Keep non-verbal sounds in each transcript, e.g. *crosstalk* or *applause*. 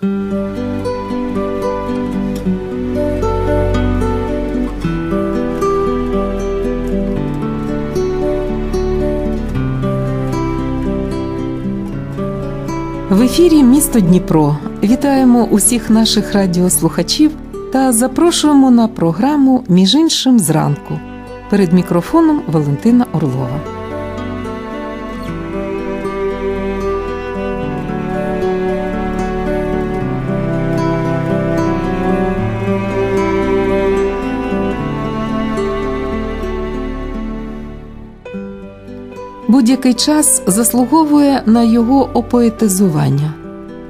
В ефірі місто Дніпро. Вітаємо усіх наших радіослухачів та запрошуємо на програму Між іншим зранку. Перед мікрофоном Валентина Орлова. Будь-який час заслуговує на його опоетизування.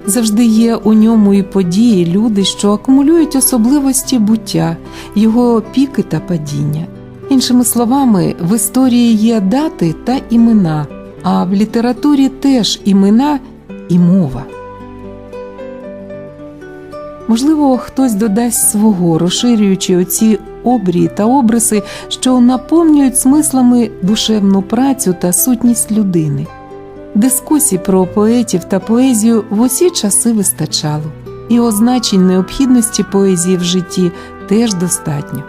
Завжди є у ньому і події, люди, що акумулюють особливості буття, його піки та падіння. Іншими словами, в історії є дати та імена, а в літературі теж імена і мова. Можливо, хтось додасть свого, розширюючи оці обрії та обриси, що наповнюють смислами душевну працю та сутність людини. Дискусій про поетів та поезію в усі часи вистачало, і означень необхідності поезії в житті теж достатньо.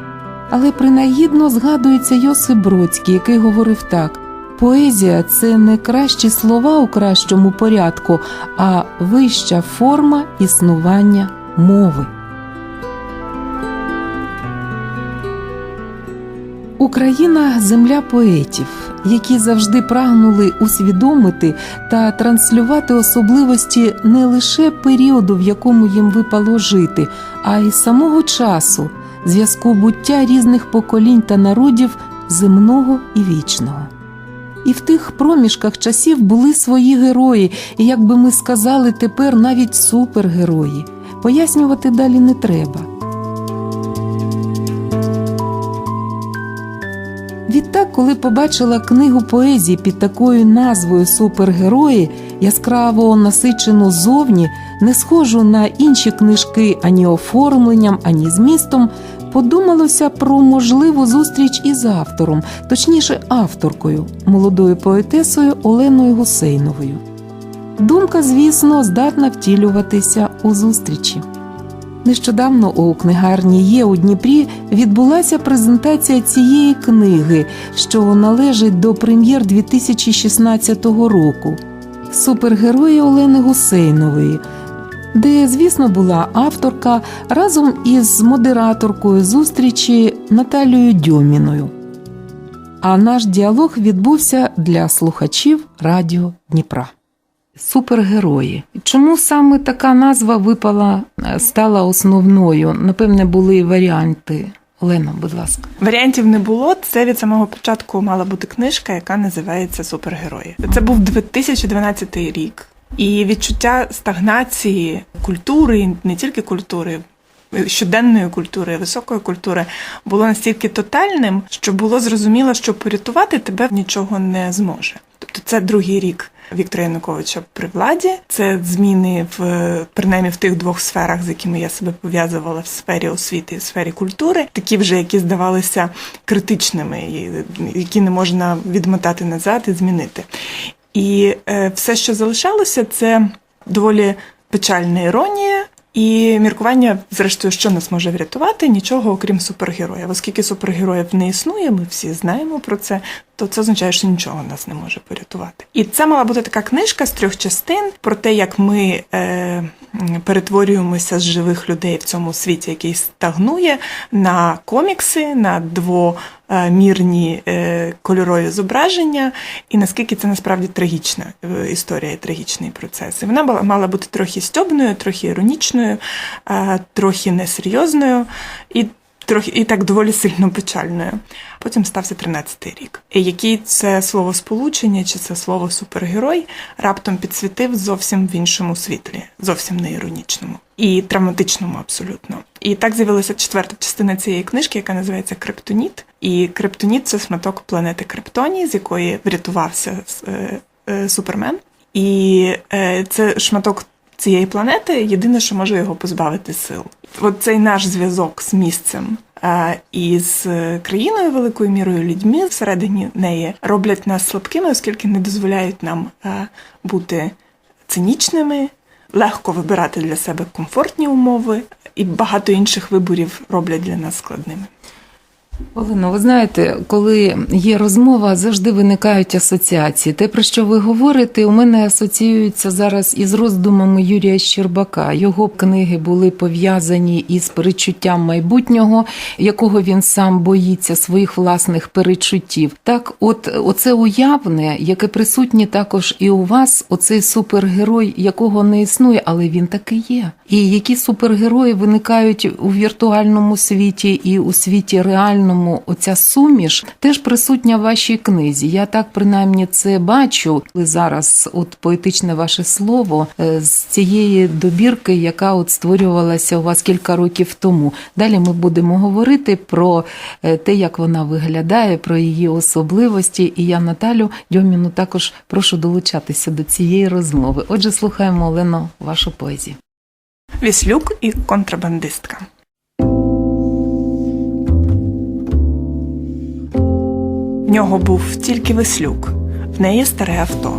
Але принагідно згадується Йосип Бродський, який говорив так: поезія це не кращі слова у кращому порядку, а вища форма існування мови. Україна земля поетів, які завжди прагнули усвідомити та транслювати особливості не лише періоду, в якому їм випало жити, а й самого часу, зв'язку буття різних поколінь та народів земного і вічного. І в тих проміжках часів були свої герої, і, як би ми сказали, тепер навіть супергерої. Пояснювати далі не треба. Коли побачила книгу поезії під такою назвою Супергерої, яскраво насичену зовні, не схожу на інші книжки ані оформленням, ані змістом, подумалося про можливу зустріч із автором, точніше, авторкою, молодою поетесою Оленою Гусейновою. Думка, звісно, здатна втілюватися у зустрічі. Нещодавно у книгарні є у Дніпрі відбулася презентація цієї книги, що належить до прем'єр 2016 року Супергерої Олени Гусейнової, де, звісно, була авторка разом із модераторкою зустрічі Наталією Дьоміною. А наш діалог відбувся для слухачів Радіо Дніпра. Супергерої. Чому саме така назва випала, е, стала основною? Напевне, були варіанти. Олена, будь ласка. Варіантів не було. Це від самого початку мала бути книжка, яка називається Супергерої. Це був 2012 рік, і відчуття стагнації культури, не тільки культури. Щоденної культури, високої культури було настільки тотальним, що було зрозуміло, що порятувати тебе нічого не зможе. Тобто, це другий рік Віктора Януковича при владі. Це зміни в принаймні в тих двох сферах, з якими я себе пов'язувала в сфері освіти і в сфері культури, такі вже які здавалися критичними, які не можна відмотати назад і змінити. І е, все, що залишалося, це доволі печальна іронія. І міркування, зрештою, що нас може врятувати, нічого окрім супергероїв. Оскільки супергероїв не існує, ми всі знаємо про це, то це означає, що нічого нас не може порятувати. І це мала бути така книжка з трьох частин про те, як ми е, перетворюємося з живих людей в цьому світі, який стагнує, на комікси, на двомірні е, кольорові зображення, і наскільки це насправді трагічна е, історія, трагічний процес. І вона була мала бути трохи стьобною, трохи іронічною, е, трохи несерйозною. І трохи і так доволі сильно печальною. Потім стався 13-й рік. І який це слово сполучення чи це слово супергерой раптом підсвітив зовсім в іншому світлі, зовсім не іронічному і травматичному абсолютно. І так з'явилася четверта частина цієї книжки, яка називається Криптоніт. І Криптоніт це шматок планети Криптоні, з якої врятувався е, е, Супермен. І е, це шматок цієї планети єдине, що може його позбавити сил. От цей наш зв'язок з місцем і з країною великою мірою людьми всередині неї роблять нас слабкими, оскільки не дозволяють нам бути цинічними, легко вибирати для себе комфортні умови, і багато інших виборів роблять для нас складними. Олено, ви знаєте, коли є розмова, завжди виникають асоціації. Те, про що ви говорите, у мене асоціюється зараз із роздумами Юрія Щербака. Його книги були пов'язані із перечуттям майбутнього, якого він сам боїться своїх власних перечуттів. Так, от оце уявне, яке присутнє також і у вас, оцей супергерой, якого не існує, але він таки є. І які супергерої виникають у віртуальному світі і у світі реальному, оця суміш теж присутня в вашій книзі. Я так принаймні це бачу. Зараз, от поетичне ваше слово е, з цієї добірки, яка от створювалася у вас кілька років тому. Далі ми будемо говорити про е, те, як вона виглядає, про її особливості. І я Наталю Дьоміну також прошу долучатися до цієї розмови. Отже, слухаємо Олено вашу поезію. Віслюк і контрабандистка. В нього був тільки веслюк, в неї старе авто,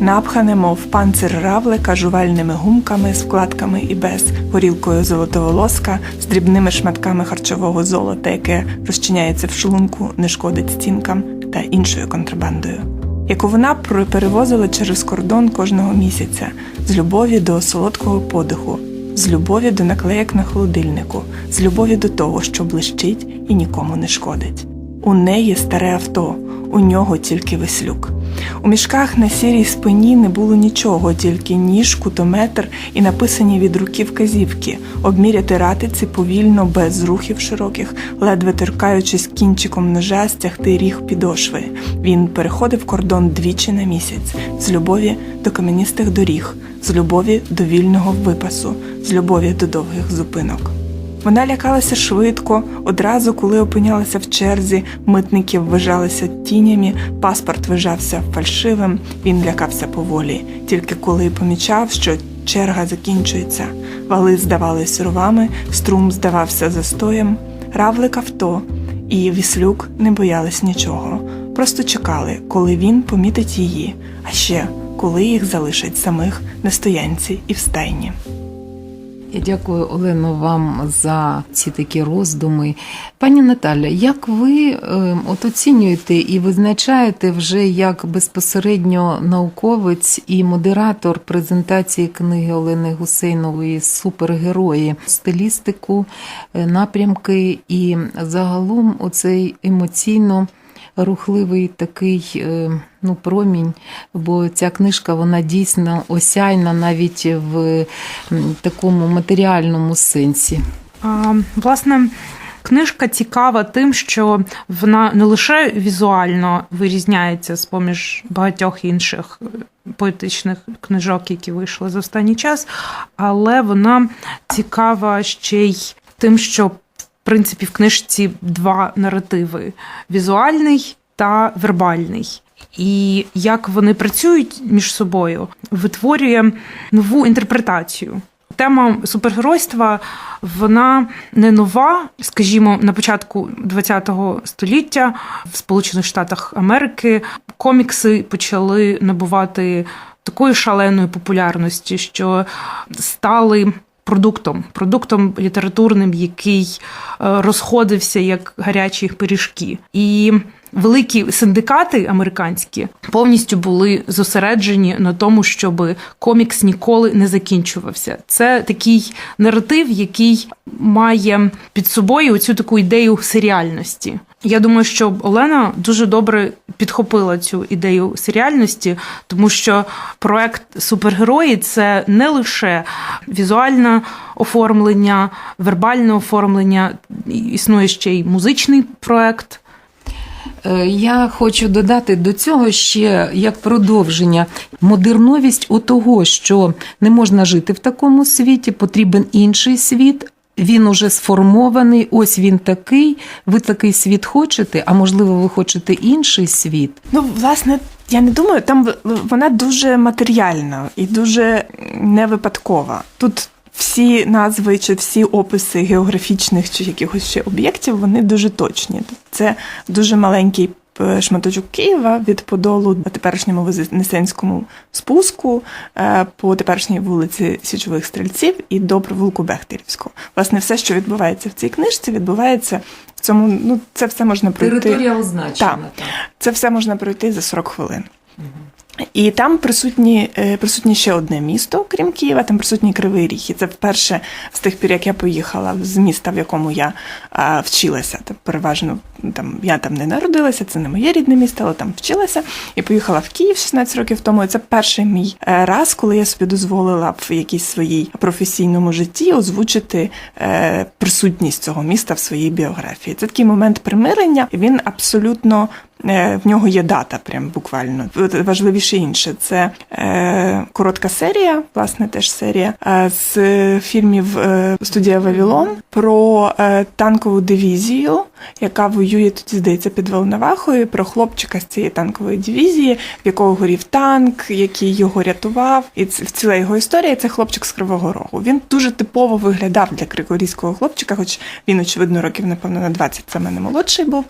напхане, мов панцир равлика жувальними гумками з вкладками і без, горілкою золотоволоска, з дрібними шматками харчового золота, яке розчиняється в шлунку, не шкодить стінкам та іншою контрабандою. Яку вона перевозила через кордон кожного місяця з любові до солодкого подиху, з любові до наклеєк на холодильнику, з любові до того, що блищить і нікому не шкодить. У неї старе авто, у нього тільки веслюк. У мішках на сірій спині не було нічого, тільки ніж, кутометр і написані від руки вказівки, обміряти ратиці повільно, без рухів широких, ледве торкаючись кінчиком ножа, стягти ріг підошви. Він переходив кордон двічі на місяць з любові до кам'яністих доріг, з любові до вільного випасу, з любові до довгих зупинок. Вона лякалася швидко, одразу, коли опинялася в черзі, митників вважалися тінями, паспорт вважався фальшивим, він лякався поволі, тільки коли помічав, що черга закінчується. Вали здавались рвами, струм здавався застоєм, равлик авто, і віслюк не боялись нічого. Просто чекали, коли він помітить її, а ще коли їх залишать самих на стоянці і в стайні. Я дякую Олено вам за ці такі роздуми. Пані Наталя, як ви е, от оцінюєте і визначаєте вже як безпосередньо науковець і модератор презентації книги Олени Гусейнової Супергерої, стилістику, е, напрямки і загалом оцей емоційно рухливий такий е, ну, промінь, бо ця книжка вона дійсно осяйна навіть в такому матеріальному сенсі. А, власне, книжка цікава тим, що вона не лише візуально вирізняється з поміж багатьох інших е, поетичних книжок, які вийшли за останній час, але вона цікава ще й тим, що принципі в книжці два наративи: візуальний та вербальний. І як вони працюють між собою, витворює нову інтерпретацію. Тема супергеройства вона не нова. Скажімо, на початку ХХ століття в Сполучених Штатах Америки комікси почали набувати такої шаленої популярності, що стали продуктом, продуктом літературним, який е, розходився як гарячі пиріжки. І великі синдикати американські повністю були зосереджені на тому, щоб комікс ніколи не закінчувався. Це такий наратив, який має під собою цю таку ідею серіальності. Я думаю, що Олена дуже добре підхопила цю ідею серіальності, тому що проект супергерої це не лише візуальне оформлення, вербальне оформлення, існує ще й музичний проект. Е, Я хочу додати до цього ще як продовження модерновість у того, що не можна жити в такому світі, потрібен інший світ. Він уже сформований, ось він такий. Ви такий світ хочете, а можливо, ви хочете інший світ. Ну, власне, я не думаю, там вона дуже матеріальна і дуже не випадкова. Тут всі назви чи всі описи географічних чи якихось ще об'єктів, вони дуже точні. Це дуже маленький шматочок Києва від Подолу на теперішньому Вознесенському спуску е, по теперішній вулиці Січових Стрільців і до провулку Бехтерівського. Власне, все, що відбувається в цій книжці, відбувається в цьому. Ну, це все можна пройти. Територія означена. Так. Це все можна пройти за 40 хвилин. І там присутні, е, присутнє ще одне місто, крім Києва, там присутній Кривий Ріг. І це вперше з тих пір, як я поїхала з міста, в якому я а, вчилася. Та переважно там я там не народилася, це не моє рідне місто, але там вчилася. І поїхала в Київ 16 років тому. І це перший мій е, раз, коли я собі дозволила в якійсь своїй професійному житті озвучити е, присутність цього міста в своїй біографії. Це такий момент примирення, він абсолютно В нього є дата, прям буквально важливіше інше. Це е, коротка серія, власне, теж серія е, з фільмів е, Студія Вавілон про е, танкову дивізію, яка воює тоді, здається, під Волновахою, про хлопчика з цієї танкової дивізії, в якого горів танк, який його рятував. І ц- ціла його історія це хлопчик з Кривого Рогу. Він дуже типово виглядав для крикорійського хлопчика, хоч він, очевидно, років, напевно, на 20 це мене молодший був.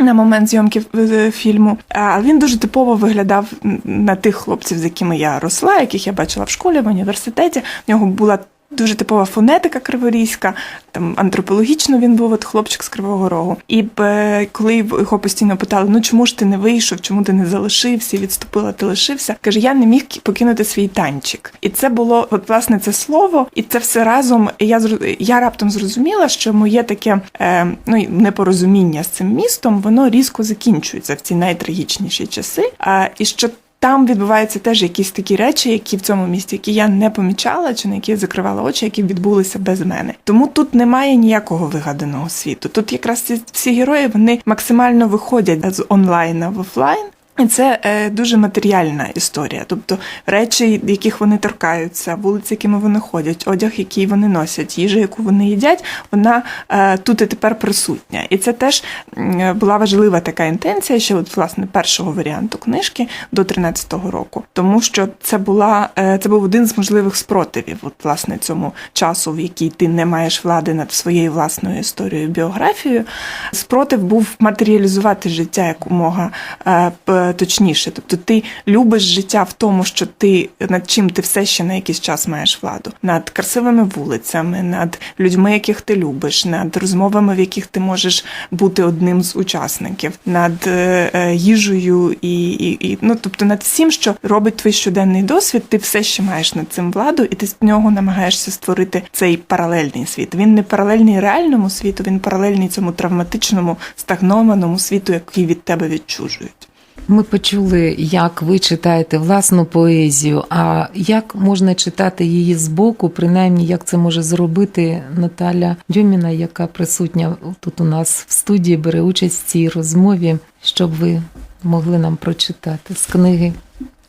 На момент зйомки е, фільму, а він дуже типово виглядав на тих хлопців, з якими я росла, яких я бачила в школі, в університеті. В нього була дуже типова фонетика криворізька, там антропологічно він був от хлопчик з Кривого Рогу. І е, коли його постійно питали: ну чому ж ти не вийшов, чому ти не залишився, відступила, ти лишився? каже: я не міг покинути свій танчик. І це було от власне це слово, і це все разом. Я я раптом зрозуміла, що моє таке е, ну непорозуміння з цим містом, воно різко закінчується в ці найтрагічніші часи. А, і що там відбуваються теж якісь такі речі, які в цьому місті, які я не помічала, чи на які я закривала очі, які відбулися без мене. Тому тут немає ніякого вигаданого світу. Тут якраз ці всі герої вони максимально виходять з онлайна в офлайн. І це е, дуже матеріальна історія, тобто речі, яких вони торкаються, вулиці, якими вони ходять, одяг, який вони носять, їжа, яку вони їдять, вона е, тут і тепер присутня. І це теж м, була важлива така інтенція, ще от, власне першого варіанту книжки до 13-го року, тому що це була е, це був один з можливих спротивів, от власне цьому часу, в який ти не маєш влади над своєю власною історією, біографією. Спротив був матеріалізувати життя якомога е, точніше. Тобто ти любиш життя в тому, що ти над чим ти все ще на якийсь час маєш владу, над красивими вулицями, над людьми, яких ти любиш, над розмовами, в яких ти можеш бути одним з учасників, над е, е, їжею і, і, і ну тобто над всім, що робить твій щоденний досвід, ти все ще маєш над цим владу, і ти з нього намагаєшся створити цей паралельний світ. Він не паралельний реальному світу, він паралельний цьому травматичному, стагнованому світу, який від тебе відчужують. Ми почули, як ви читаєте власну поезію, а як можна читати її збоку, принаймні як це може зробити Наталя Дюміна, яка присутня тут у нас в студії, бере участь в цій розмові, щоб ви могли нам прочитати з книги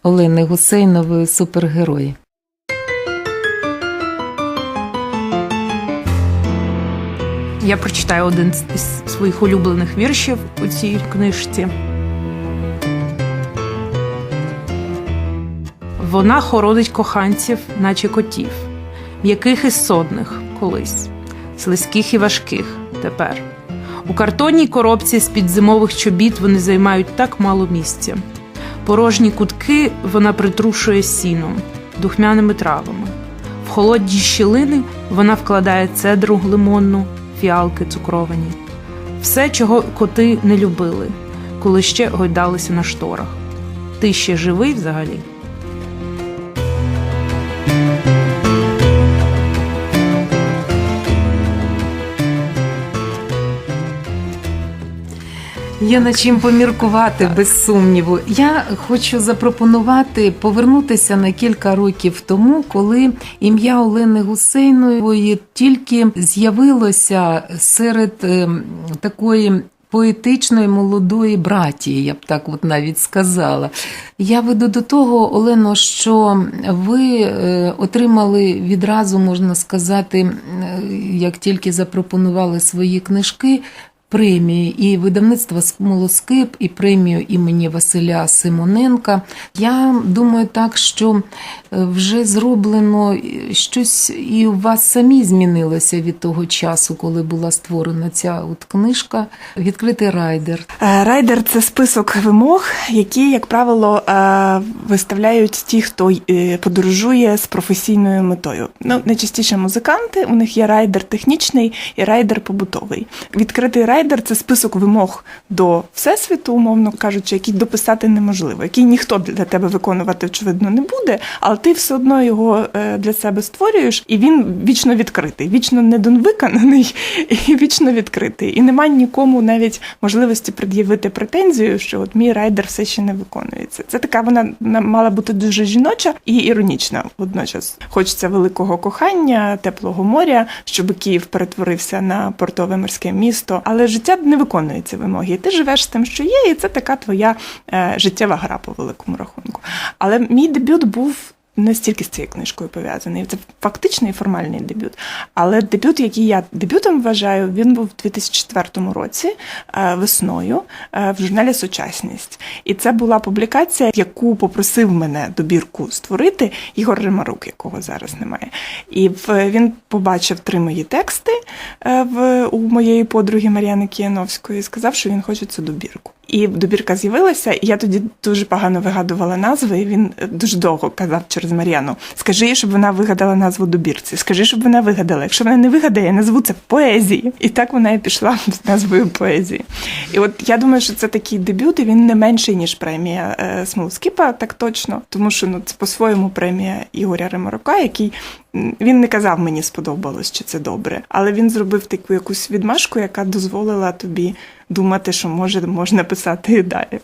Олени Гусейнової Супергерої. Я прочитаю один з- своїх улюблених віршів у цій книжці. Вона хоронить коханців, наче котів, м'яких і сонних колись, слизьких і важких тепер. У картонній коробці з-під зимових чобіт вони займають так мало місця. Порожні кутки вона притрушує сіном, духмяними травами. В холодні щілини вона вкладає цедру лимонну, фіалки цукровані. Все, чого коти не любили, коли ще гойдалися на шторах. Ти ще живий взагалі? Є над чим поміркувати, без сумніву. Я хочу запропонувати повернутися на кілька років тому, коли ім'я Олени Гусейнової тільки з'явилося серед ем, такої. Поетичної молодої братії, я б так от навіть сказала. Я веду до того, Олено, що ви е, отримали відразу, можна сказати, е, як тільки запропонували свої книжки, премії і видавництва Смолоскип, і премію імені Василя Симоненка. Я думаю так, що е, вже зроблено щось і у вас самі змінилося від того часу, коли була створена ця от книжка. Відкритий райдер. Е, Райдер це список вимог, які, як правило, е, виставляють ті, хто е, подорожує з професійною метою. Ну, найчастіше музиканти, у них є райдер технічний і райдер побутовий. Відкритий райдер це список вимог до всесвіту, умовно кажучи, який дописати неможливо, який ніхто для тебе виконувати, очевидно, не буде, але ти все одно його е, для себе створюєш, і він вічно відкритий, вічно недовиконаний *laughs* і вічно відкритий. І немає нікому навіть можливості пред'явити претензію, що от мій райдер все ще не виконується. Це така вона на- мала бути дуже жіноча і іронічна водночас. Хочеться великого кохання, теплого моря, щоб Київ перетворився на портове морське місто. Але життя не виконує ці вимоги. І ти живеш з тим, що є, і це така твоя е, життєва гра по великому рахунку. Але мій дебют був. Не стільки з цією книжкою пов'язаний. Це фактичний формальний дебют. Але дебют, який я дебютом вважаю, він був у 2004 році е, весною е, в журналі Сучасність. І це була публікація, яку попросив мене добірку створити Ігор Римарук, якого зараз немає. І він побачив три мої тексти е, в, у моєї подруги Мар'яни Кіяновської і сказав, що він хоче цю добірку. І добірка з'явилася, і я тоді дуже погано вигадувала назви. І він е, дуже довго казав через Мар'яну: скажи, щоб вона вигадала назву добірці. Скажи, щоб вона вигадала. Якщо вона не вигадає, я назву це поезії. І так вона і пішла *laughs* з назвою поезії. І от я думаю, що це такий дебют, і він не менший ніж премія е, Смолоскіпа, так точно, тому що ну це по-своєму премія Ігоря Римарука, який він не казав мені сподобалось, чи це добре, але він зробив таку якусь відмашку, яка дозволила тобі думати, що може можна писати і далі.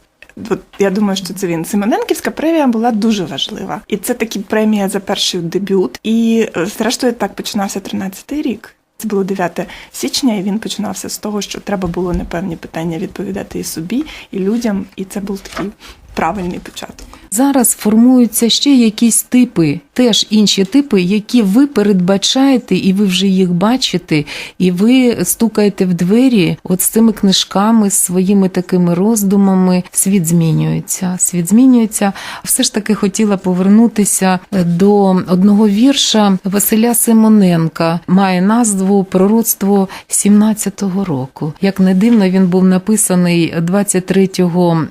От я думаю, що це він. Симоненківська премія була дуже важлива, і це таки премія за перший дебют. І е, зрештою так починався 13-й рік. Це було 9 січня, і він починався з того, що треба було на певні питання відповідати і собі, і людям. І це був такий правильний початок. Зараз формуються ще якісь типи, теж інші типи, які ви передбачаєте, і ви вже їх бачите, і ви стукаєте в двері от з цими книжками, з своїми такими роздумами. Світ змінюється. Світ змінюється. Все ж таки хотіла повернутися до одного вірша Василя Симоненка. Має назву Пророцтво 17-го року. Як не дивно, він був написаний 23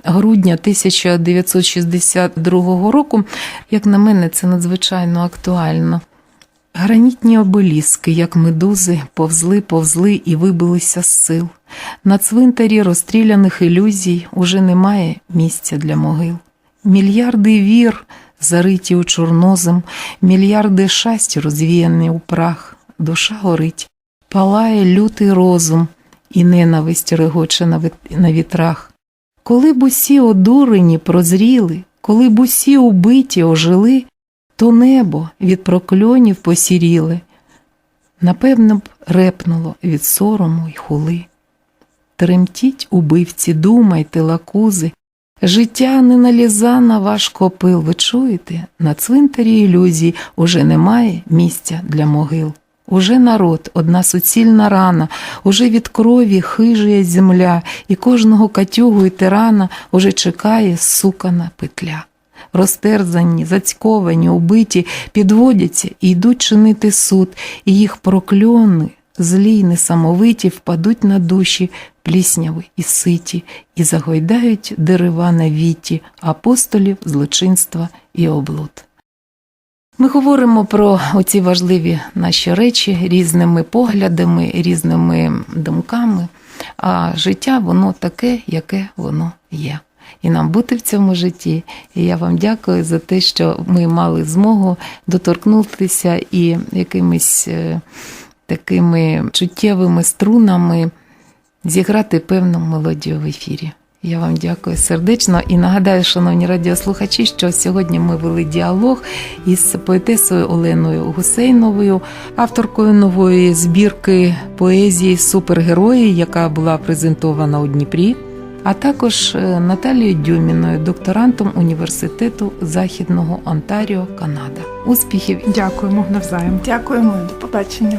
грудня 1962 року. Як на мене, це надзвичайно актуально. Гранітні обеліски, як медузи, повзли, повзли і вибилися з сил. На цвинтарі розстріляних ілюзій уже немає місця для могил. Мільярди вір, зариті у чорнозем, мільярди шасть розвіяні у прах, душа горить, палає лютий розум, і ненависть регоче на вітрах. Коли б усі одурені прозріли, коли б усі убиті ожили, то небо від прокльонів посіріли, напевно б репнуло від сорому й хули. Тремтіть, убивці, думайте, лакузи, життя не наліза на ваш копил. Ви чуєте? На цвинтарі ілюзій уже немає місця для могил. Уже народ, одна суцільна рана, уже від крові хижує земля, і кожного катюгу і тирана уже чекає сукана петля. Розтерзані, зацьковані, убиті, підводяться і йдуть чинити суд, і їх прокльони, злі й несамовиті, впадуть на душі плісняви і ситі, і загойдають дерева на віті апостолів злочинства і облуд. Ми говоримо про оці важливі наші речі різними поглядами, різними думками, а життя воно таке, яке воно є. І нам бути в цьому житті. І я вам дякую за те, що ми мали змогу доторкнутися і якимись е, такими чуттєвими струнами зіграти певну мелодію в ефірі. Я вам дякую сердечно і нагадаю, шановні радіослухачі, що сьогодні ми вели діалог із поетесою Оленою Гусейновою, авторкою нової збірки поезії Супергерої, яка була презентована у Дніпрі, а також е, Наталією Дюміною, докторантом університету Західного Онтаріо, Канада. Успіхів! Дякуємо навзаєм. Дякуємо, до побачення.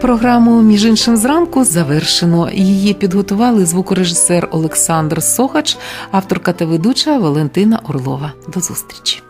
програму між іншим зранку завершено. Її підготували звукорежисер Олександр Сохач, авторка та ведуча Валентина Орлова. До зустрічі.